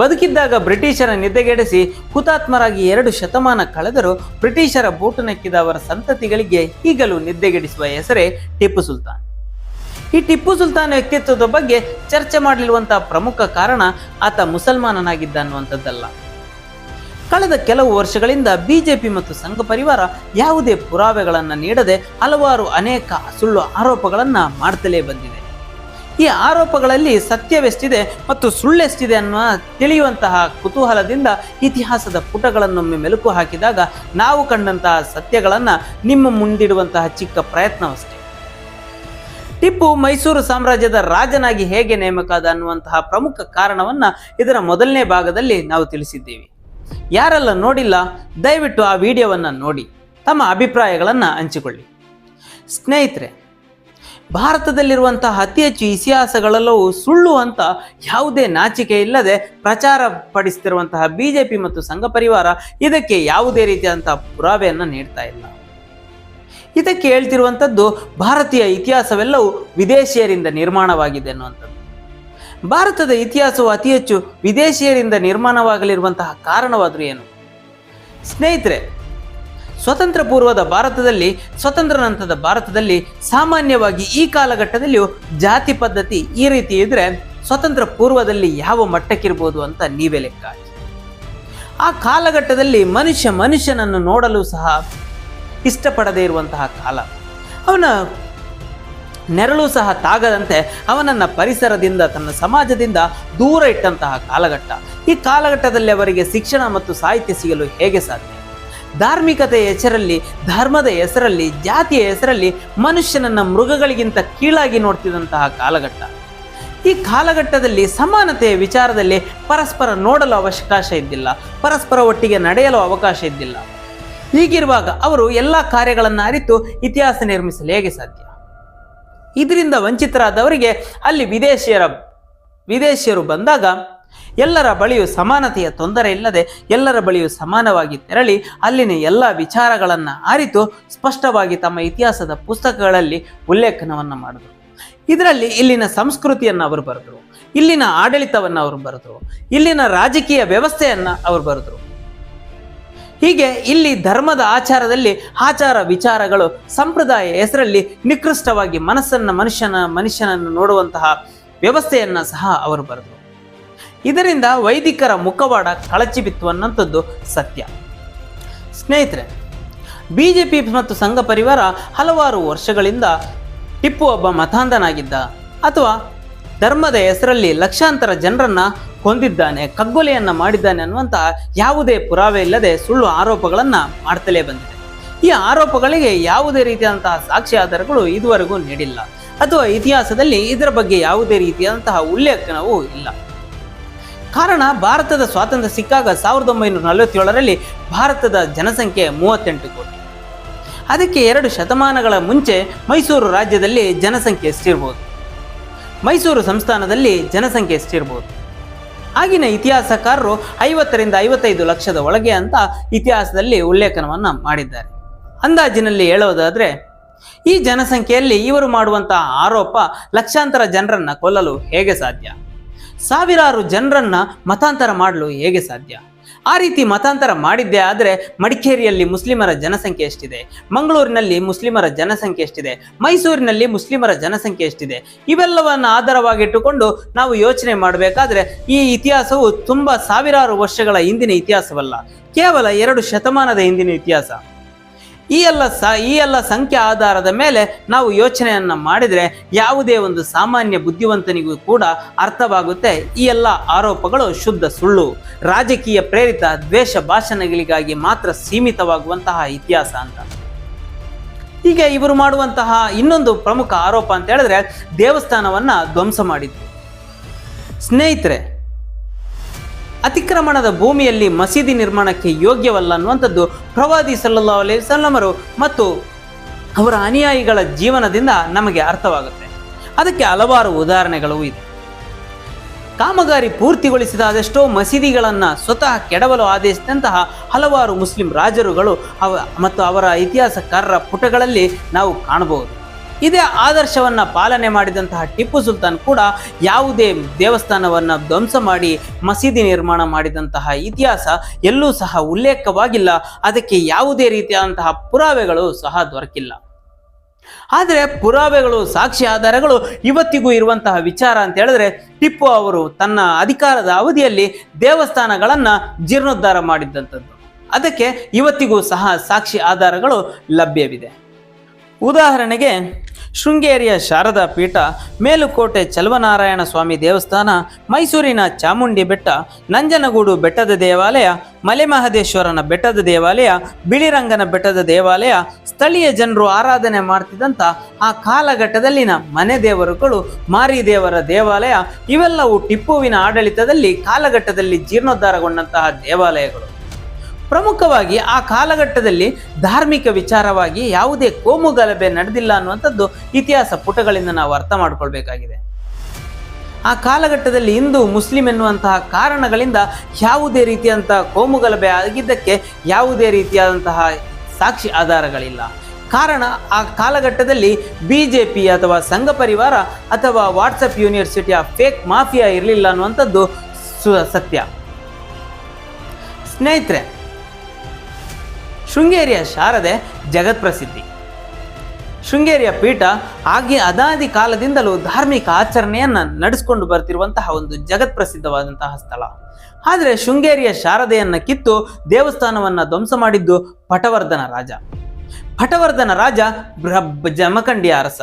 ಬದುಕಿದ್ದಾಗ ಬ್ರಿಟಿಷರ ನಿದ್ದೆಗೆಡಿಸಿ ಹುತಾತ್ಮರಾಗಿ ಎರಡು ಶತಮಾನ ಕಳೆದರೂ ಬ್ರಿಟಿಷರ ಬೂಟು ಅವರ ಸಂತತಿಗಳಿಗೆ ಈಗಲೂ ನಿದ್ದೆಗೆಡಿಸುವ ಹೆಸರೇ ಟಿಪ್ಪು ಸುಲ್ತಾನ್. ಈ ಟಿಪ್ಪು ಸುಲ್ತಾನ್ ವ್ಯಕ್ತಿತ್ವದ ಬಗ್ಗೆ ಚರ್ಚೆ ಮಾಡಲಿರುವಂತಹ ಪ್ರಮುಖ ಕಾರಣ ಆತ ಮುಸಲ್ಮಾನನಾಗಿದ್ದ ಅನ್ನುವಂಥದ್ದಲ್ಲ. ಕಳೆದ ಕೆಲವು ವರ್ಷಗಳಿಂದ ಬಿಜೆಪಿ ಮತ್ತು ಸಂಘ ಪರಿವಾರ ಯಾವುದೇ ಪುರಾವೆಗಳನ್ನು ನೀಡದೆ ಹಲವಾರು ಅನೇಕ ಸುಳ್ಳು ಆರೋಪಗಳನ್ನು ಮಾಡ್ತಲೇ ಬಂದಿದೆ. ಈ ಆರೋಪಗಳಲ್ಲಿ ಸತ್ಯವೆಷ್ಟಿದೆ ಮತ್ತು ಸುಳ್ಳೆಷ್ಟಿದೆ ಅನ್ನುವ ತಿಳಿಯುವಂತಹ ಕುತೂಹಲದಿಂದ ಇತಿಹಾಸದ ಪುಟಗಳನ್ನೊಮ್ಮೆ ಮೆಲುಕು ಹಾಕಿದಾಗ ನಾವು ಕಂಡಂತಹ ಸತ್ಯಗಳನ್ನು ನಿಮ್ಮ ಮುಂದಿಡುವಂತಹ ಚಿಕ್ಕ ಪ್ರಯತ್ನವಷ್ಟೇ. ಟಿಪ್ಪು ಮೈಸೂರು ಸಾಮ್ರಾಜ್ಯದ ರಾಜನಾಗಿ ಹೇಗೆ ನೇಮಕಾದ ಅನ್ನುವಂತಹ ಪ್ರಮುಖ ಕಾರಣವನ್ನ ಇದರ ಮೊದಲನೇ ಭಾಗದಲ್ಲಿ ನಾವು ತಿಳಿಸಿದ್ದೇವೆ. ಯಾರೆಲ್ಲ ನೋಡಿಲ್ಲ, ದಯವಿಟ್ಟು ಆ ವಿಡಿಯೋವನ್ನು ನೋಡಿ, ತಮ್ಮ ಅಭಿಪ್ರಾಯಗಳನ್ನು ಹಂಚಿಕೊಳ್ಳಿ. ಸ್ನೇಹಿತರೆ ಭಾರತದಲ್ಲಿರುವಂತಹ ಅತಿ ಹೆಚ್ಚು ಇತಿಹಾಸಗಳೆಲ್ಲವೂ ಸುಳ್ಳು ಅಂತ ಯಾವುದೇ ನಾಚಿಕೆ ಇಲ್ಲದೆ ಪ್ರಚಾರ ಪಡಿಸ್ತಿರುವಂತಹ ಬಿಜೆಪಿ ಮತ್ತು ಸಂಘ ಪರಿವಾರ ಇದಕ್ಕೆ ಯಾವುದೇ ರೀತಿಯಾದಂತಹ ಪುರಾವೆಯನ್ನು ನೀಡ್ತಾ ಇಲ್ಲ. ಇದಕ್ಕೆ ಹೇಳ್ತಿರುವಂಥದ್ದು ಭಾರತೀಯ ಇತಿಹಾಸವೆಲ್ಲವೂ ವಿದೇಶಿಯರಿಂದ ನಿರ್ಮಾಣವಾಗಿದೆ ಅನ್ನುವಂಥದ್ದು. ಭಾರತದ ಇತಿಹಾಸವು ಅತಿ ಹೆಚ್ಚು ವಿದೇಶಿಯರಿಂದ ನಿರ್ಮಾಣವಾಗಲಿರುವಂತಹ ಕಾರಣವಾದರೂ ಏನು? ಸ್ನೇಹಿತರೆ ಸ್ವತಂತ್ರ ಪೂರ್ವದ ಭಾರತದಲ್ಲಿ ಸ್ವತಂತ್ರ ನಂತರದ ಭಾರತದಲ್ಲಿ ಸಾಮಾನ್ಯವಾಗಿ ಈ ಕಾಲಘಟ್ಟದಲ್ಲಿಯೂ ಜಾತಿ ಪದ್ಧತಿ ಈ ರೀತಿ ಇದ್ರೆ ಸ್ವತಂತ್ರ ಪೂರ್ವದಲ್ಲಿ ಯಾವ ಮಟ್ಟಕ್ಕಿರ್ಬೋದು ಅಂತ ನೀವೇ ಲೆಕ್ಕ ಆ ಕಾಲಘಟ್ಟದಲ್ಲಿ ಮನುಷ್ಯ ಮನುಷ್ಯನನ್ನು ನೋಡಲು ಸಹ ಇಷ್ಟಪಡದೇ ಇರುವಂತಹ ಕಾಲ. ಅವನ ನೆರಳು ಸಹ ತಾಗದಂತೆ ಅವನನ್ನ ಪರಿಸರದಿಂದ, ತನ್ನ ಸಮಾಜದಿಂದ ದೂರ ಇಟ್ಟಂತಹ ಕಾಲಘಟ್ಟ. ಈ ಕಾಲಘಟ್ಟದಲ್ಲಿ ಅವರಿಗೆ ಶಿಕ್ಷಣ ಮತ್ತು ಸಾಹಿತ್ಯ ಸಿಗಲು ಹೇಗೆ ಸಾಧ್ಯ? ಧಾರ್ಮಿಕತೆಯ ಹೆಸರಲ್ಲಿ, ಧರ್ಮದ ಹೆಸರಲ್ಲಿ, ಜಾತಿಯ ಹೆಸರಲ್ಲಿ ಮನುಷ್ಯನನ್ನ ಮೃಗಗಳಿಗಿಂತ ಕೀಳಾಗಿ ನೋಡ್ತಿದ್ದಂತಹ ಕಾಲಘಟ್ಟ. ಈ ಕಾಲಘಟ್ಟದಲ್ಲಿ ಸಮಾನತೆಯ ವಿಚಾರದಲ್ಲಿ ಪರಸ್ಪರ ನೋಡಲು ಅವಕಾಶ ಇದ್ದಿಲ್ಲ, ಪರಸ್ಪರ ಒಟ್ಟಿಗೆ ನಡೆಯಲು ಅವಕಾಶ ಇದ್ದಿಲ್ಲ. ಹೀಗಿರುವಾಗ ಅವರು ಎಲ್ಲ ಕಾರ್ಯಗಳನ್ನು ಅರಿತು ಇತಿಹಾಸ ನಿರ್ಮಿಸಲು ಹೇಗೆ ಸಾಧ್ಯ? ಇದರಿಂದ ವಂಚಿತರಾದವರಿಗೆ ಅಲ್ಲಿ ವಿದೇಶಿಯರ, ವಿದೇಶಿಯರು ಬಂದಾಗ ಎಲ್ಲರ ಬಳಿಯೂ ಸಮಾನತೆಯ ತೊಂದರೆ ಇಲ್ಲದೆ ಎಲ್ಲರ ಬಳಿಯೂ ಸಮಾನವಾಗಿ ತೆರಳಿ ಅಲ್ಲಿನ ಎಲ್ಲ ವಿಚಾರಗಳನ್ನು ಅರಿತು ಸ್ಪಷ್ಟವಾಗಿ ತಮ್ಮ ಇತಿಹಾಸದ ಪುಸ್ತಕಗಳಲ್ಲಿ ಉಲ್ಲೇಖನವನ್ನು ಮಾಡಿದರು. ಇದರಲ್ಲಿ ಇಲ್ಲಿನ ಸಂಸ್ಕೃತಿಯನ್ನು ಅವರು ಬರೆದರು, ಇಲ್ಲಿನ ಆಡಳಿತವನ್ನು ಅವರು ಬರೆದರು, ಇಲ್ಲಿನ ರಾಜಕೀಯ ವ್ಯವಸ್ಥೆಯನ್ನು ಅವರು ಬರೆದರು. ಹೀಗೆ ಇಲ್ಲಿ ಧರ್ಮದ ಆಚಾರದಲ್ಲಿ ಆಚಾರ ವಿಚಾರಗಳು ಸಂಪ್ರದಾಯ ಹೆಸರಲ್ಲಿ ನಿಕೃಷ್ಟವಾಗಿ ಮನಸ್ಸನ್ನ ಮನುಷ್ಯನ ಮನುಷ್ಯನನ್ನು ನೋಡುವಂತಹ ವ್ಯವಸ್ಥೆಯನ್ನ ಸಹ ಅವರು ಬರೆದರು. ಇದರಿಂದ ವೈದಿಕರ ಮುಖವಾಡ ಕಳಚಿ ಬಿತ್ತು ಸತ್ಯ. ಸ್ನೇಹಿತರೆ ಬಿ ಜೆ ಪಿ ಮತ್ತು ಸಂಘ ಪರಿವಾರ ಹಲವಾರು ವರ್ಷಗಳಿಂದ ಟಿಪ್ಪು ಒಬ್ಬ ಮತಾಂಧನಾಗಿದ್ದ ಅಥವಾ ಧರ್ಮದ ಹೆಸರಲ್ಲಿ ಲಕ್ಷಾಂತರ ಜನರನ್ನ ಹೊಂದಿದ್ದಾನೆ ಕಗ್ಗೊಲೆಯನ್ನು ಮಾಡಿದ್ದಾನೆ ಅನ್ನುವಂತಹ ಯಾವುದೇ ಪುರಾವೆ ಇಲ್ಲದೆ ಸುಳ್ಳು ಆರೋಪಗಳನ್ನು ಮಾಡ್ತಲೇ ಬಂದಿದೆ. ಈ ಆರೋಪಗಳಿಗೆ ಯಾವುದೇ ರೀತಿಯಾದಂತಹ ಸಾಕ್ಷಿ ಆಧಾರಗಳು ಇದುವರೆಗೂ ನೀಡಿಲ್ಲ. ಅಥವಾ ಇತಿಹಾಸದಲ್ಲಿ ಇದರ ಬಗ್ಗೆ ಯಾವುದೇ ರೀತಿಯಾದಂತಹ ಉಲ್ಲೇಖನವೂ ಇಲ್ಲ. ಕಾರಣ ಭಾರತದ ಸ್ವಾತಂತ್ರ್ಯ ಸಿಕ್ಕಾಗ ಸಾವಿರದ ಒಂಬೈನೂರ ನಲವತ್ತೇಳರಲ್ಲಿ ಭಾರತದ ಜನಸಂಖ್ಯೆ ಮೂವತ್ತೆಂಟು ಕೋಟಿ. ಅದಕ್ಕೆ ಎರಡು ಶತಮಾನಗಳ ಮುಂಚೆ ಮೈಸೂರು ರಾಜ್ಯದಲ್ಲಿ ಜನಸಂಖ್ಯೆ ಎಷ್ಟಿರ್ಬೋದು ಮೈಸೂರು ಸಂಸ್ಥಾನದಲ್ಲಿ ಜನಸಂಖ್ಯೆ ಎಷ್ಟಿರ್ಬೋದು ಆಗಿನ ಇತಿಹಾಸಕಾರರು ಐವತ್ತರಿಂದ ಐವತ್ತೈದು ಲಕ್ಷದ ಒಳಗೆ ಅಂತ ಇತಿಹಾಸದಲ್ಲಿ ಉಲ್ಲೇಖನವನ್ನು ಮಾಡಿದ್ದಾರೆ. ಅಂದಾಜಿನಲ್ಲಿ ಹೇಳೋದಾದರೆ, ಈ ಜನಸಂಖ್ಯೆಯಲ್ಲಿ ಇವರು ಮಾಡುವಂತಹ ಆರೋಪ ಲಕ್ಷಾಂತರ ಜನರನ್ನು ಕೊಲ್ಲಲು ಹೇಗೆ ಸಾಧ್ಯ? ಸಾವಿರಾರು ಜನರನ್ನ ಮತಾಂತರ ಮಾಡಲು ಹೇಗೆ ಸಾಧ್ಯ? ಆ ರೀತಿ ಮತಾಂತರ ಮಾಡಿದ್ದೇ ಆದರೆ ಮಡಿಕೇರಿಯಲ್ಲಿ ಮುಸ್ಲಿಮರ ಜನಸಂಖ್ಯೆ ಎಷ್ಟಿದೆ? ಮಂಗಳೂರಿನಲ್ಲಿ ಮುಸ್ಲಿಮರ ಜನಸಂಖ್ಯೆ ಎಷ್ಟಿದೆ? ಮೈಸೂರಿನಲ್ಲಿ ಮುಸ್ಲಿಮರ ಜನಸಂಖ್ಯೆ ಎಷ್ಟಿದೆ? ಇವೆಲ್ಲವನ್ನು ಆಧಾರವಾಗಿಟ್ಟುಕೊಂಡು ನಾವು ಯೋಚನೆ ಮಾಡಬೇಕಾದ್ರೆ ಈ ಇತಿಹಾಸವು ತುಂಬ ಸಾವಿರಾರು ವರ್ಷಗಳ ಹಿಂದಿನ ಇತಿಹಾಸವಲ್ಲ. ಕೇವಲ ಎರಡು ಶತಮಾನದ ಹಿಂದಿನ ಇತಿಹಾಸ. ಈ ಎಲ್ಲ ಸ, ಈ ಎಲ್ಲ ಸಂಖ್ಯೆ ಆಧಾರದ ಮೇಲೆ ನಾವು ಯೋಚನೆಯನ್ನು ಮಾಡಿದರೆ ಯಾವುದೇ ಒಂದು ಸಾಮಾನ್ಯ ಬುದ್ಧಿವಂತನಿಗೂ ಕೂಡ ಅರ್ಥವಾಗುತ್ತೆ ಈ ಎಲ್ಲ ಆರೋಪಗಳು ಶುದ್ಧ ಸುಳ್ಳು. ರಾಜಕೀಯ ಪ್ರೇರಿತ ದ್ವೇಷ ಭಾಷಣಗಳಿಗಾಗಿ ಮಾತ್ರ ಸೀಮಿತವಾಗುವಂತಹ ಇತಿಹಾಸ ಅಂತ. ಹೀಗೆ ಇವರು ಮಾಡುವಂತಹ ಇನ್ನೊಂದು ಪ್ರಮುಖ ಆರೋಪ ಅಂತ ಹೇಳಿದ್ರೆ ದೇವಸ್ಥಾನವನ್ನು ಧ್ವಂಸ ಮಾಡಿದ್ರು. ಸ್ನೇಹಿತರೆ ಅತಿಕ್ರಮಣದ ಭೂಮಿಯಲ್ಲಿ ಮಸೀದಿ ನಿರ್ಮಾಣಕ್ಕೆ ಯೋಗ್ಯವಲ್ಲ ಅನ್ನುವಂಥದ್ದು ಪ್ರವಾದಿ ಸಲ್ಲಾ ಅಲೈಹಿ ಸಲ್ಲಮರು ಮತ್ತು ಅವರ ಅನುಯಾಯಿಗಳ ಜೀವನದಿಂದ ನಮಗೆ ಅರ್ಥವಾಗುತ್ತೆ. ಅದಕ್ಕೆ ಹಲವಾರು ಉದಾಹರಣೆಗಳು ಇದೆ. ಕಾಮಗಾರಿ ಪೂರ್ತಿಗೊಳಿಸಿದ ಅದೆಷ್ಟೋ ಮಸೀದಿಗಳನ್ನು ಸ್ವತಃ ಕೆಡವಲು ಆದೇಶಿಸಿದಂತಹ ಹಲವಾರು ಮುಸ್ಲಿಂ ರಾಜರುಗಳು ಅವ ಮತ್ತು ಅವರ ಇತಿಹಾಸಕಾರರ ಪುಟಗಳಲ್ಲಿ ನಾವು ಕಾಣಬಹುದು. ಇದೇ ಆದರ್ಶವನ್ನು ಪಾಲನೆ ಮಾಡಿದಂತಹ ಟಿಪ್ಪು ಸುಲ್ತಾನ್ ಕೂಡ ಯಾವುದೇ ದೇವಸ್ಥಾನವನ್ನ ಧ್ವಂಸ ಮಾಡಿ ಮಸೀದಿ ನಿರ್ಮಾಣ ಮಾಡಿದಂತಹ ಇತಿಹಾಸ ಎಲ್ಲೂ ಸಹ ಉಲ್ಲೇಖವಾಗಿಲ್ಲ. ಅದಕ್ಕೆ ಯಾವುದೇ ರೀತಿಯಾದಂತಹ ಪುರಾವೆಗಳು ಸಹ ದೊರಕಿಲ್ಲ. ಆದರೆ ಪುರಾವೆಗಳು, ಸಾಕ್ಷಿ ಆಧಾರಗಳು ಇವತ್ತಿಗೂ ಇರುವಂತಹ ವಿಚಾರ ಅಂತ ಹೇಳಿದ್ರೆ ಟಿಪ್ಪು ಅವರು ತನ್ನ ಅಧಿಕಾರದ ಅವಧಿಯಲ್ಲಿ ದೇವಸ್ಥಾನಗಳನ್ನ ಜೀರ್ಣೋದ್ಧಾರ ಮಾಡಿದ್ದಂಥದ್ದು ಅದಕ್ಕೆ ಇವತ್ತಿಗೂ ಸಹ ಸಾಕ್ಷಿ ಆಧಾರಗಳು ಲಭ್ಯವಿದೆ. ಉದಾಹರಣೆಗೆ, ಶೃಂಗೇರಿಯ ಶಾರದಾ ಪೀಠ, ಮೇಲುಕೋಟೆ ಚಲುವನಾರಾಯಣ ಸ್ವಾಮಿ ದೇವಸ್ಥಾನ, ಮೈಸೂರಿನ ಚಾಮುಂಡಿ ಬೆಟ್ಟ, ನಂಜನಗೂಡು ಬೆಟ್ಟದ ದೇವಾಲಯ, ಮಲೆಮಹದೇಶ್ವರನ ಬೆಟ್ಟದ ದೇವಾಲಯ, ಬಿಳಿರಂಗನ ಬೆಟ್ಟದ ದೇವಾಲಯ, ಸ್ಥಳೀಯ ಜನರು ಆರಾಧನೆ ಮಾಡ್ತಿದ್ದಂಥ ಆ ಕಾಲಘಟ್ಟದಲ್ಲಿನ ಮನೆ ದೇವರುಗಳು ಮಾರಿದೇವರ ದೇವಾಲಯ, ಇವೆಲ್ಲವೂ ಟಿಪ್ಪುವಿನ ಆಡಳಿತದಲ್ಲಿ ಕಾಲಘಟ್ಟದಲ್ಲಿ ಜೀರ್ಣೋದ್ಧಾರಗೊಂಡಂತಹ ದೇವಾಲಯಗಳು. ಪ್ರಮುಖವಾಗಿ ಆ ಕಾಲಘಟ್ಟದಲ್ಲಿ ಧಾರ್ಮಿಕ ವಿಚಾರವಾಗಿ ಯಾವುದೇ ಕೋಮು ಗಲಭೆ ನಡೆದಿಲ್ಲ ಅನ್ನುವಂಥದ್ದು ಇತಿಹಾಸ ಪುಟಗಳಿಂದ ನಾವು ಅರ್ಥ ಮಾಡಿಕೊಳ್ಬೇಕಾಗಿದೆ. ಆ ಕಾಲಘಟ್ಟದಲ್ಲಿ ಹಿಂದೂ, ಮುಸ್ಲಿಂ ಎನ್ನುವಂತಹ ಕಾರಣಗಳಿಂದ ಯಾವುದೇ ರೀತಿಯಂತಹ ಕೋಮು ಗಲಭೆ ಆಗಿದ್ದಕ್ಕೆ ಯಾವುದೇ ರೀತಿಯಾದಂತಹ ಸಾಕ್ಷಿ ಆಧಾರಗಳಿಲ್ಲ. ಕಾರಣ ಆ ಕಾಲಘಟ್ಟದಲ್ಲಿ ಬಿ ಜೆ ಪಿ ಅಥವಾ ಸಂಘ ಪರಿವಾರ ಅಥವಾ ವಾಟ್ಸಪ್ ಯೂನಿವರ್ಸಿಟಿಯ ಫೇಕ್ ಮಾಫಿಯಾ ಇರಲಿಲ್ಲ ಅನ್ನುವಂಥದ್ದು ಸು, ಸತ್ಯ. ಸ್ನೇಹಿತರೆ ಶೃಂಗೇರಿಯ ಶಾರದೆ ಜಗತ್ಪ್ರಸಿದ್ಧಿ. ಶೃಂಗೇರಿಯ ಪೀಠ ಹಾಗೆ ಅದಾದಿ ಕಾಲದಿಂದಲೂ ಧಾರ್ಮಿಕ ಆಚರಣೆಯನ್ನು ನಡೆಸಿಕೊಂಡು ಬರ್ತಿರುವಂತಹ ಒಂದು ಜಗತ್ಪ್ರಸಿದ್ಧವಾದಂತಹ ಸ್ಥಳ. ಆದರೆ ಶೃಂಗೇರಿಯ ಶಾರದೆಯನ್ನು ಕಿತ್ತು ದೇವಸ್ಥಾನವನ್ನು ಧ್ವಂಸ ಮಾಡಿದ್ದು ಪಟವರ್ಧನ ರಾಜ. ಪಟವರ್ಧನ ರಾಜ ಬೃಹಬ್ ಜಮಖಂಡಿ ಅರಸ.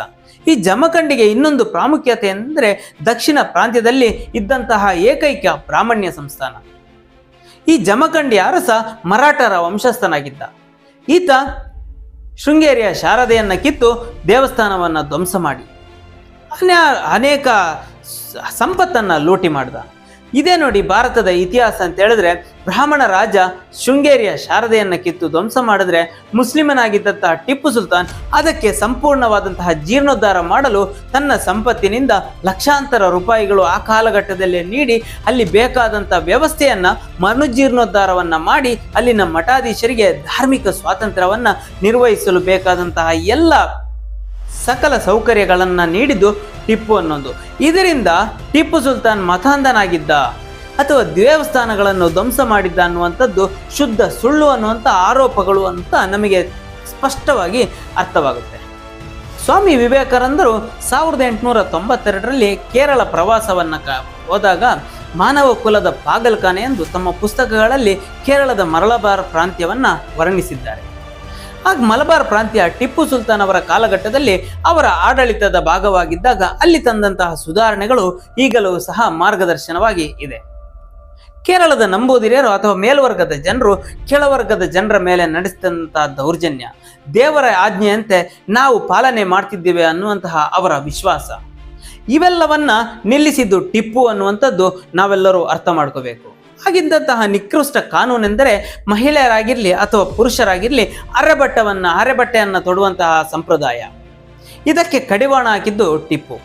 ಈ ಜಮಖಂಡಿಗೆ ಇನ್ನೊಂದು ಪ್ರಾಮುಖ್ಯತೆ ಎಂದರೆ ದಕ್ಷಿಣ ಪ್ರಾಂತ್ಯದಲ್ಲಿ ಇದ್ದಂತಹ ಏಕೈಕ ಬ್ರಾಹ್ಮಣ್ಯ ಸಂಸ್ಥಾನ. ಈ ಜಮಖಂಡಿ ಅರಸ ಮರಾಠರ ವಂಶಸ್ಥನಾಗಿದ್ದ. ಈತ ಶೃಂಗೇರಿಯ ಶಾರದೆಯನ್ನು ಕಿತ್ತು ದೇವಸ್ಥಾನವನ್ನು ಧ್ವಂಸ ಮಾಡಿ ಅನೇಕ ಸಂಪತ್ತನ್ನು ಲೂಟಿ ಮಾಡಿದ. ಇದೇ ನೋಡಿ ಭಾರತದ ಇತಿಹಾಸ ಅಂತ ಹೇಳಿದ್ರೆ ಬ್ರಾಹ್ಮಣ ರಾಜ ಶೃಂಗೇರಿಯ ಶಾರದೆಯನ್ನ ಕಿತ್ತು ಧ್ವಂಸ ಮಾಡಿದ್ರೆ ಮುಸ್ಲಿಮನಾಗಿದ್ದಂತಹ ಟಿಪ್ಪು ಸುಲ್ತಾನ್ ಅದಕ್ಕೆ ಸಂಪೂರ್ಣವಾದಂತಹ ಜೀರ್ಣೋದ್ಧಾರ ಮಾಡಲು ತನ್ನ ಸಂಪತ್ತಿನಿಂದ ಲಕ್ಷಾಂತರ ರೂಪಾಯಿಗಳು ಆ ಕಾಲಘಟ್ಟದಲ್ಲೇ ನೀಡಿ ಅಲ್ಲಿ ಬೇಕಾದಂತಹ ವ್ಯವಸ್ಥೆಯನ್ನ ಮರುಜೀರ್ಣೋದ್ಧಾರವನ್ನ ಮಾಡಿ ಅಲ್ಲಿನ ಮಠಾಧೀಶರಿಗೆ ಧಾರ್ಮಿಕ ಸ್ವಾತಂತ್ರ್ಯವನ್ನ ನಿರ್ವಹಿಸಲು ಬೇಕಾದಂತಹ ಎಲ್ಲ ಸಕಲ ಸೌಕರ್ಯಗಳನ್ನು ನೀಡಿದ್ದು ಟಿಪ್ಪು ಅನ್ನೋದು. ಇದರಿಂದ ಟಿಪ್ಪು ಸುಲ್ತಾನ್ ಮತಾಂಧನಾಗಿದ್ದ ಅಥವಾ ದೇವಸ್ಥಾನಗಳನ್ನು ಧ್ವಂಸ ಮಾಡಿದ್ದ ಅನ್ನುವಂಥದ್ದು ಶುದ್ಧ ಸುಳ್ಳು ಅನ್ನುವಂಥ ಆರೋಪಗಳು ಅಂತ ನಮಗೆ ಸ್ಪಷ್ಟವಾಗಿ ಅರ್ಥವಾಗುತ್ತೆ. ಸ್ವಾಮಿ ವಿವೇಕಾನಂದರು ಸಾವಿರದ ಎಂಟುನೂರ ತೊಂಬತ್ತೆರಡರಲ್ಲಿ ಕೇರಳ ಪ್ರವಾಸವನ್ನು ಕ, ಹೋದಾಗ ಮಾನವ ಕುಲದ ಪಾಗಲ್ಖಾನೆ ಎಂದು ತಮ್ಮ ಪುಸ್ತಕಗಳಲ್ಲಿ ಕೇರಳದ ಮರಳಬಾರ ಪ್ರಾಂತ್ಯವನ್ನು ವರ್ಣಿಸಿದ್ದಾರೆ. ಆಗ ಮಲಬಾರ್ ಪ್ರಾಂತ್ಯ ಟಿಪ್ಪು ಸುಲ್ತಾನ್ ಅವರ ಕಾಲಘಟ್ಟದಲ್ಲಿ ಅವರ ಆಡಳಿತದ ಭಾಗವಾಗಿದ್ದಾಗ ಅಲ್ಲಿ ತಂದಂತಹ ಸುಧಾರಣೆಗಳು ಈಗಲೂ ಸಹ ಮಾರ್ಗದರ್ಶನವಾಗಿ ಇದೆ. ಕೇರಳದ ನಂಬೂದಿರಿಯರು ಅಥವಾ ಮೇಲ್ವರ್ಗದ ಜನರು ಕೆಳವರ್ಗದ ಜನರ ಮೇಲೆ ನಡೆಸಿದಂತಹ ದೌರ್ಜನ್ಯ, ದೇವರ ಆಜ್ಞೆಯಂತೆ ನಾವು ಪಾಲನೆ ಮಾಡ್ತಿದ್ದೇವೆ ಅನ್ನುವಂತಹ ಅವರ ವಿಶ್ವಾಸ. ಇವೆಲ್ಲವನ್ನ ನಿಲ್ಲಿಸಿದ್ದು ಟಿಪ್ಪು ಅನ್ನುವಂಥದ್ದು ನಾವೆಲ್ಲರೂ ಅರ್ಥ ಮಾಡ್ಕೋಬೇಕು. ಹಾಗಿದ್ದಂತಹ ನಿಕೃಷ್ಟ ಕಾನೂನೆಂದರೆ ಮಹಿಳೆಯರಾಗಿರಲಿ ಅಥವಾ ಪುರುಷರಾಗಿರಲಿ ಅರೆಬಟ್ಟವನ್ನು, ಅರೆಬಟ್ಟೆಯನ್ನು ತೊಡುವಂತಹ ಸಂಪ್ರದಾಯ. ಇದಕ್ಕೆ ಕಡಿವಾಣ ಹಾಕಿದ್ದು ಟಿಪ್ಪು.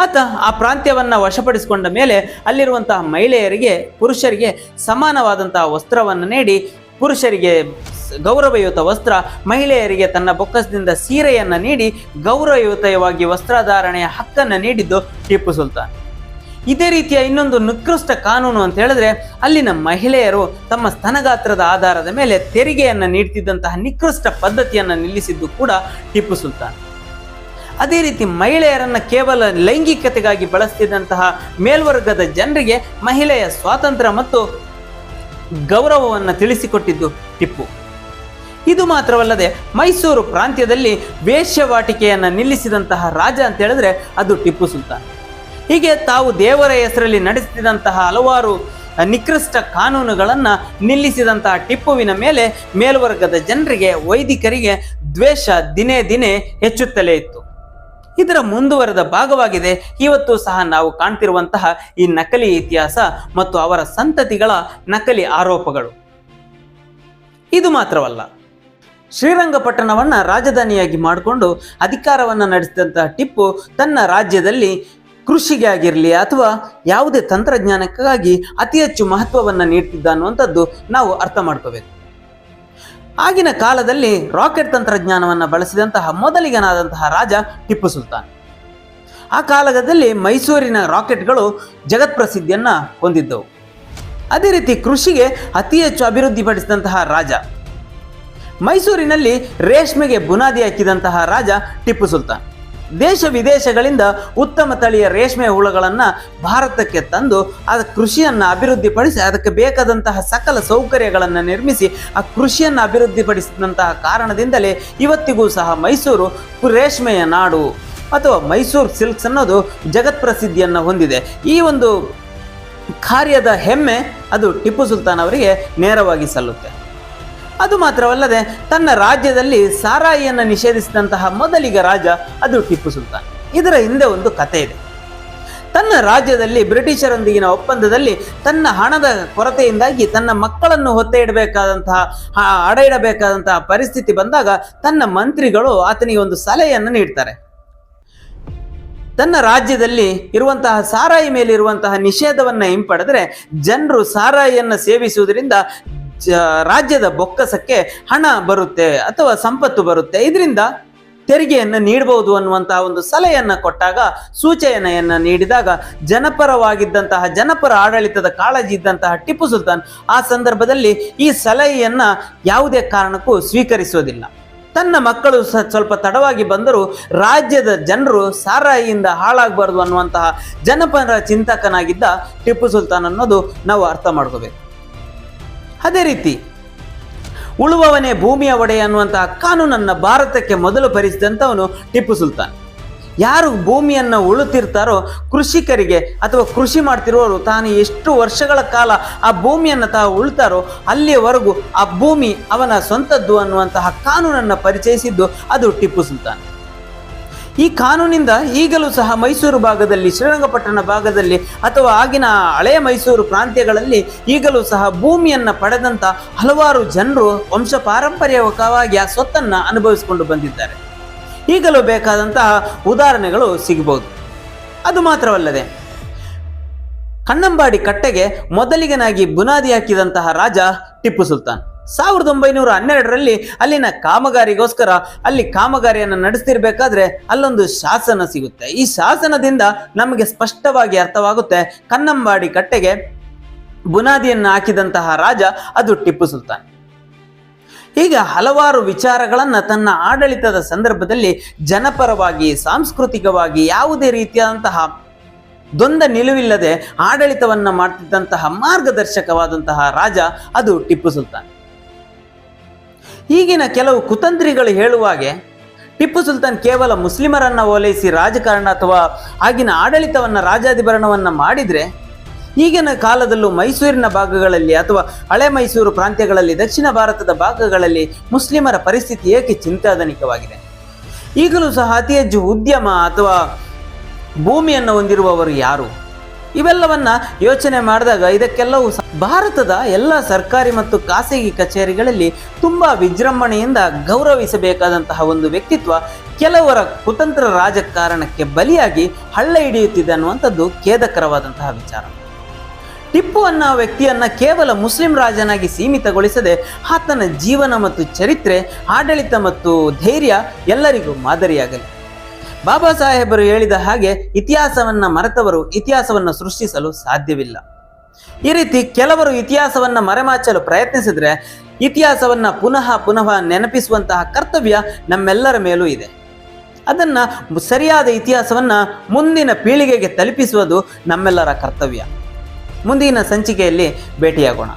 ಆತ ಆ ಪ್ರಾಂತ್ಯವನ್ನು ವಶಪಡಿಸಿಕೊಂಡ ಮೇಲೆ ಅಲ್ಲಿರುವಂತಹ ಮಹಿಳೆಯರಿಗೆ, ಪುರುಷರಿಗೆ ಸಮಾನವಾದಂತಹ ವಸ್ತ್ರವನ್ನು ನೀಡಿ, ಪುರುಷರಿಗೆ ಗೌರವಯುತ ವಸ್ತ್ರ, ಮಹಿಳೆಯರಿಗೆ ತನ್ನ ಬೊಕ್ಕಸದಿಂದ ಸೀರೆಯನ್ನು ನೀಡಿ, ಗೌರವಯುತವಾಗಿ ವಸ್ತ್ರಧಾರಣೆಯ ಹಕ್ಕನ್ನು ನೀಡಿದ್ದು ಟಿಪ್ಪು ಸುಲ್ತಾನ್. ಇದೇ ರೀತಿಯ ಇನ್ನೊಂದು ನಿಕೃಷ್ಟ ಕಾನೂನು ಅಂತ ಹೇಳಿದ್ರೆ ಅಲ್ಲಿನ ಮಹಿಳೆಯರು ತಮ್ಮ ಸ್ತನಗಾತ್ರದ ಆಧಾರದ ಮೇಲೆ ತೆರಿಗೆಯನ್ನು ನೀಡ್ತಿದ್ದಂತಹ ನಿಕೃಷ್ಟ ಪದ್ಧತಿಯನ್ನು ನಿಲ್ಲಿಸಿದ್ದು ಕೂಡ ಟಿಪ್ಪು ಸುಲ್ತಾನ್. ಅದೇ ರೀತಿ ಮಹಿಳೆಯರನ್ನು ಕೇವಲ ಲೈಂಗಿಕತೆಗಾಗಿ ಬಳಸ್ತಿದ್ದಂತಹ ಮೇಲ್ವರ್ಗದ ಜನರಿಗೆ ಮಹಿಳೆಯ ಸ್ವಾತಂತ್ರ್ಯ ಮತ್ತು ಗೌರವವನ್ನು ತಿಳಿಸಿಕೊಟ್ಟಿದ್ದು ಟಿಪ್ಪು. ಇದು ಮಾತ್ರವಲ್ಲದೆ ಮೈಸೂರು ಪ್ರಾಂತ್ಯದಲ್ಲಿ ವೇಶ್ಯವಾಟಿಕೆಯನ್ನು ನಿಲ್ಲಿಸಿದಂತಹ ರಾಜ ಅಂತ ಹೇಳಿದ್ರೆ ಅದು ಟಿಪ್ಪು ಸುಲ್ತಾನ್. ಹೀಗೆ ತಾವು ದೇವರ ಹೆಸರಲ್ಲಿ ನಡೆಸುತ್ತಿದ್ದಂತಹ ಹಲವಾರು ನಿಕೃಷ್ಟ ಕಾನೂನುಗಳನ್ನು ನಿಲ್ಲಿಸಿದಂತಹ ಟಿಪ್ಪುವಿನ ಮೇಲೆ ಮೇಲ್ವರ್ಗದ ಜನರಿಗೆ, ವೈದಿಕರಿಗೆ ದ್ವೇಷ ದಿನೇ ದಿನೇ ಹೆಚ್ಚುತ್ತಲೇ ಇತ್ತು. ಇದರ ಮುಂದುವರೆದ ಭಾಗವಾಗಿದೆ. ಇವತ್ತು ಸಹ ನಾವು ಕಾಣ್ತಿರುವಂತಹ ಈ ನಕಲಿ ಇತಿಹಾಸ ಮತ್ತು ಅವರ ಸಂತತಿಗಳ ನಕಲಿ ಆರೋಪಗಳು. ಇದು ಮಾತ್ರವಲ್ಲ. ಶ್ರೀರಂಗಪಟ್ಟಣವನ್ನು ರಾಜಧಾನಿಯಾಗಿ ಮಾಡಿಕೊಂಡು ಅಧಿಕಾರವನ್ನು ನಡೆಸಿದಂತಹ ಟಿಪ್ಪು ತನ್ನ ರಾಜ್ಯದಲ್ಲಿ ಕೃಷಿಗೆ ಆಗಿರಲಿ ಅಥವಾ ಯಾವುದೇ ತಂತ್ರಜ್ಞಾನಕ್ಕಾಗಿ ಅತಿ ಹೆಚ್ಚು ಮಹತ್ವವನ್ನು ನೀಡ್ತಿದ್ದ ಅನ್ನುವಂಥದ್ದು ನಾವು ಅರ್ಥ ಮಾಡ್ಕೋಬೇಕು. ಆಗಿನ ಕಾಲದಲ್ಲಿ ರಾಕೆಟ್ ತಂತ್ರಜ್ಞಾನವನ್ನು ಬಳಸಿದಂತಹ ಮೊದಲಿಗನಾದಂತಹ ರಾಜ ಟಿಪ್ಪು ಸುಲ್ತಾನ್. ಆ ಕಾಲದಲ್ಲಿ ಮೈಸೂರಿನ ರಾಕೆಟ್ಗಳು ಜಗತ್ಪ್ರಸಿದ್ಧಿಯನ್ನು ಹೊಂದಿದ್ದವು. ಅದೇ ರೀತಿ ಕೃಷಿಗೆ ಅತಿ ಹೆಚ್ಚು ಅಭಿವೃದ್ಧಿಪಡಿಸಿದಂತಹ ರಾಜ. ಮೈಸೂರಿನಲ್ಲಿ ರೇಷ್ಮೆಗೆ ಬುನಾದಿ ಹಾಕಿದಂತಹ ರಾಜ ಟಿಪ್ಪು ಸುಲ್ತಾನ್. ದೇಶ ವಿದೇಶಗಳಿಂದ ಉತ್ತಮ ತಳಿಯ ರೇಷ್ಮೆ ಹುಳುಗಳನ್ನು ಭಾರತಕ್ಕೆ ತಂದು ಅದು ಕೃಷಿಯನ್ನು ಅಭಿವೃದ್ಧಿಪಡಿಸಿ ಅದಕ್ಕೆ ಬೇಕಾದಂತಹ ಸಕಲ ಸೌಕರ್ಯಗಳನ್ನು ನಿರ್ಮಿಸಿ ಆ ಕೃಷಿಯನ್ನು ಅಭಿವೃದ್ಧಿಪಡಿಸಿದಂತಹ ಕಾರಣದಿಂದಲೇ ಇವತ್ತಿಗೂ ಸಹ ಮೈಸೂರು ರೇಷ್ಮೆಯ ನಾಡು ಅಥವಾ ಮೈಸೂರು ಸಿಲ್ಕ್ಸ್ ಅನ್ನೋದು ಜಗತ್ಪ್ರಸಿದ್ಧಿಯನ್ನು ಹೊಂದಿದೆ. ಈ ಒಂದು ಕಾರ್ಯದ ಹೆಮ್ಮೆ ಅದು ಟಿಪ್ಪು ಸುಲ್ತಾನ್ ಅವರಿಗೆ ನೇರವಾಗಿ ಸಲ್ಲುತ್ತೆ. ಅದು ಮಾತ್ರವಲ್ಲದೆ ತನ್ನ ರಾಜ್ಯದಲ್ಲಿ ಸಾರಾಯಿಯನ್ನು ನಿಷೇಧಿಸಿದಂತಹ ಮೊದಲಿಗ ರಾಜ ಅದು ಟಿಪ್ಪು ಸುಲ್ತಾನ್. ಇದರ ಹಿಂದೆ ಒಂದು ಕತೆ ಇದೆ. ತನ್ನ ರಾಜ್ಯದಲ್ಲಿ ಬ್ರಿಟಿಷರೊಂದಿಗಿನ ಒಪ್ಪಂದದಲ್ಲಿ ತನ್ನ ಹಣದ ಕೊರತೆಯಿಂದಾಗಿ ತನ್ನ ಮಕ್ಕಳನ್ನು ಹೊತ್ತೆ ಇಡಬೇಕಾದಂತಹ ಅಡ ಇಡಬೇಕಾದಂತಹ ಪರಿಸ್ಥಿತಿ ಬಂದಾಗ ತನ್ನ ಮಂತ್ರಿಗಳು ಆತನಿಗೆ ಒಂದು ಸಲಹೆಯನ್ನು ನೀಡ್ತಾರೆ. ತನ್ನ ರಾಜ್ಯದಲ್ಲಿ ಇರುವಂತಹ ಸಾರಾಯಿ ಮೇಲಿರುವಂತಹ ನಿಷೇಧವನ್ನು ಹಿಂಪಡೆದ್ರೆ ಜನರು ಸಾರಾಯಿಯನ್ನು ಸೇವಿಸುವುದರಿಂದ ರಾಜ್ಯದ ಬೊಕ್ಕಸಕ್ಕೆ ಹಣ ಬರುತ್ತೆ ಅಥವಾ ಸಂಪತ್ತು ಬರುತ್ತೆ. ಇದರಿಂದ ತೆರಿಗೆಯನ್ನು ನೀಡಬಹುದು ಅನ್ನುವಂತಹ ಒಂದು ಸಲಹೆಯನ್ನು ಕೊಟ್ಟಾಗ, ಸೂಚನೆಯನ್ನು ನೀಡಿದಾಗ ಜನಪರವಾಗಿದ್ದಂತಹ, ಜನಪರ ಆಡಳಿತದ ಕಾಳಜಿ ಇದ್ದಂತಹ ಟಿಪ್ಪು ಸುಲ್ತಾನ್ ಆ ಸಂದರ್ಭದಲ್ಲಿ ಈ ಸಲಹೆಯನ್ನು ಯಾವುದೇ ಕಾರಣಕ್ಕೂ ಸ್ವೀಕರಿಸೋದಿಲ್ಲ ತನ್ನ ಮಕ್ಕಳು ಸ್ವಲ್ಪ ತಡವಾಗಿ ಬಂದರೂ ರಾಜ್ಯದ ಜನರು ಸಾರಾಯಿಯಿಂದ ಹಾಳಾಗಬಾರ್ದು ಅನ್ನುವಂತಹ ಜನಪರ ಚಿಂತಕನಾಗಿದ್ದ ಟಿಪ್ಪು ಸುಲ್ತಾನ್ ಅನ್ನೋದು ನಾವು ಅರ್ಥ ಮಾಡ್ಕೋಬೇಕು. ಅದೇ ರೀತಿ ಉಳುವವನೇ ಭೂಮಿಯ ಒಡೆ ಅನ್ನುವಂತಹ ಕಾನೂನನ್ನು ಭಾರತಕ್ಕೆ ಮೊದಲು ಪರಿಸಿದಂಥವನು ಟಿಪ್ಪು ಸುಲ್ತಾನ್. ಯಾರು ಭೂಮಿಯನ್ನು ಉಳುತ್ತಿರ್ತಾರೋ ಕೃಷಿಕರಿಗೆ ಅಥವಾ ಕೃಷಿ ಮಾಡ್ತಿರೋರು ತಾನು ಎಷ್ಟು ವರ್ಷಗಳ ಕಾಲ ಆ ಭೂಮಿಯನ್ನು ತಾವು ಉಳ್ತಾರೋ ಅಲ್ಲಿಯವರೆಗೂ ಆ ಭೂಮಿ ಅವನ ಸ್ವಂತದ್ದು ಅನ್ನುವಂತಹ ಕಾನೂನನ್ನು ಪರಿಚಯಿಸಿದ್ದು ಅದು ಟಿಪ್ಪು ಸುಲ್ತಾನ್. ಈ ಕಾನೂನಿಂದ ಈಗಲೂ ಸಹ ಮೈಸೂರು ಭಾಗದಲ್ಲಿ, ಶ್ರೀರಂಗಪಟ್ಟಣ ಭಾಗದಲ್ಲಿ ಅಥವಾ ಆಗಿನ ಹಳೆಯ ಮೈಸೂರು ಪ್ರಾಂತ್ಯಗಳಲ್ಲಿ ಈಗಲೂ ಸಹ ಭೂಮಿಯನ್ನು ಪಡೆದಂಥ ಹಲವಾರು ಜನರು ವಂಶ ಪಾರಂಪರ್ಯವಾಗಿ ಆ ಸ್ವತ್ತನ್ನು ಅನುಭವಿಸಿಕೊಂಡು ಬಂದಿದ್ದಾರೆ. ಈಗಲೂ ಬೇಕಾದಂತಹ ಉದಾಹರಣೆಗಳು ಸಿಗಬಹುದು. ಅದು ಮಾತ್ರವಲ್ಲದೆ, ಕಣ್ಣಂಬಾಡಿ ಕಟ್ಟೆಗೆ ಮೊದಲಿಗನಾಗಿ ಬುನಾದಿ ಹಾಕಿದಂತಹ ರಾಜ ಟಿಪ್ಪು ಸುಲ್ತಾನ್. ಸಾವಿರದ ಒಂಬೈನೂರ ಹನ್ನೆರಡರಲ್ಲಿ ಅಲ್ಲಿನ ಕಾಮಗಾರಿಗೋಸ್ಕರ ಅಲ್ಲಿ ಕಾಮಗಾರಿಯನ್ನು ನಡೆಸ್ತಿರ್ಬೇಕಾದ್ರೆ ಅಲ್ಲೊಂದು ಶಾಸನ ಸಿಗುತ್ತೆ. ಈ ಶಾಸನದಿಂದ ನಮಗೆ ಸ್ಪಷ್ಟವಾಗಿ ಅರ್ಥವಾಗುತ್ತೆ, ಕನ್ನಂಬಾಡಿ ಕಟ್ಟೆಗೆ ಬುನಾದಿಯನ್ನು ಹಾಕಿದಂತಹ ರಾಜ ಅದು ಟಿಪ್ಪು ಸುಲ್ತಾನ್. ಹೀಗೆ ಹಲವಾರು ವಿಚಾರಗಳನ್ನು ತನ್ನ ಆಡಳಿತದ ಸಂದರ್ಭದಲ್ಲಿ ಜನಪರವಾಗಿ, ಸಾಂಸ್ಕೃತಿಕವಾಗಿ, ಯಾವುದೇ ರೀತಿಯಾದಂತಹ ದ್ವಂದ್ವ ನಿಲುವಿಲ್ಲದೆ ಆಡಳಿತವನ್ನ ಮಾಡ್ತಿದ್ದಂತಹ ಮಾರ್ಗದರ್ಶಕವಾದಂತಹ ರಾಜ ಅದು ಟಿಪ್ಪು ಸುಲ್ತಾನ್. ಈಗಿನ ಕೆಲವು ಕುತಂತ್ರಿಗಳು ಹೇಳುವಾಗೆ, ಟಿಪ್ಪು ಸುಲ್ತಾನ್ ಕೇವಲ ಮುಸ್ಲಿಮರನ್ನು ಓಲೈಸಿ ರಾಜಕಾರಣ ಅಥವಾ ಆಗಿನ ಆಡಳಿತವನ್ನು ರಾಜಾಧಿಭರಣವನ್ನು ಮಾಡಿದರೆ, ಈಗಿನ ಕಾಲದಲ್ಲೂ ಮೈಸೂರಿನ ಭಾಗಗಳಲ್ಲಿ ಅಥವಾ ಹಳೆ ಮೈಸೂರು ಪ್ರಾಂತ್ಯಗಳಲ್ಲಿ, ದಕ್ಷಿಣ ಭಾರತದ ಭಾಗಗಳಲ್ಲಿ ಮುಸ್ಲಿಮರ ಪರಿಸ್ಥಿತಿ ಏಕೆ ಚಿಂತಾಧನಿಕವಾಗಿದೆ? ಈಗಲೂ ಸಹ ಅತಿ ಹೆಚ್ಚು ಉದ್ಯಮ ಅಥವಾ ಭೂಮಿಯನ್ನು ಹೊಂದಿರುವವರು ಯಾರು? ಇವೆಲ್ಲವನ್ನ ಯೋಚನೆ ಮಾಡಿದಾಗ ಇದಕ್ಕೆಲ್ಲವೂ ಭಾರತದ ಎಲ್ಲ ಸರ್ಕಾರಿ ಮತ್ತು ಖಾಸಗಿ ಕಚೇರಿಗಳಲ್ಲಿ ತುಂಬಾ ವಿಜೃಂಭಣೆಯಿಂದ ಗೌರವಿಸಬೇಕಾದಂತಹ ಒಂದು ವ್ಯಕ್ತಿತ್ವ ಕೆಲವರ ಕುತಂತ್ರ ರಾಜಕಾರಣಕ್ಕೆ ಬಲಿಯಾಗಿ ಹಳ್ಳ ಹಿಡಿಯುತ್ತಿದೆ ಅನ್ನುವಂಥದ್ದು ಖೇದಕರವಾದಂತಹ ವಿಚಾರ. ಟಿಪ್ಪು ಅನ್ನೋ ವ್ಯಕ್ತಿಯನ್ನ ಕೇವಲ ಮುಸ್ಲಿಂ ರಾಜನಾಗಿ ಸೀಮಿತಗೊಳಿಸದೆ ಆತನ ಜೀವನ ಮತ್ತು ಚರಿತ್ರೆ, ಆಡಳಿತ ಮತ್ತು ಧೈರ್ಯ ಎಲ್ಲರಿಗೂ ಮಾದರಿಯಾಗಲಿ. ಬಾಬಾ ಸಾಹೇಬರು ಹೇಳಿದ ಹಾಗೆ ಇತಿಹಾಸವನ್ನ ಮರೆತವರು ಇತಿಹಾಸವನ್ನು ಸೃಷ್ಟಿಸಲು ಸಾಧ್ಯವಿಲ್ಲ. ಈ ರೀತಿ ಕೆಲವರು ಇತಿಹಾಸವನ್ನ ಮರೆಮಾಚಲು ಪ್ರಯತ್ನಿಸಿದ್ರೆ ಇತಿಹಾಸವನ್ನ ಪುನಃ ಪುನಃ ನೆನಪಿಸುವಂತಹ ಕರ್ತವ್ಯ ನಮ್ಮೆಲ್ಲರ ಮೇಲೂ ಇದೆ. ಅದನ್ನ ಸರಿಯಾದ ಇತಿಹಾಸವನ್ನ ಮುಂದಿನ ಪೀಳಿಗೆಗೆ ತಲುಪಿಸುವುದು ನಮ್ಮೆಲ್ಲರ ಕರ್ತವ್ಯ. ಮುಂದಿನ ಸಂಚಿಕೆಯಲ್ಲಿ ಭೇಟಿಯಾಗೋಣ.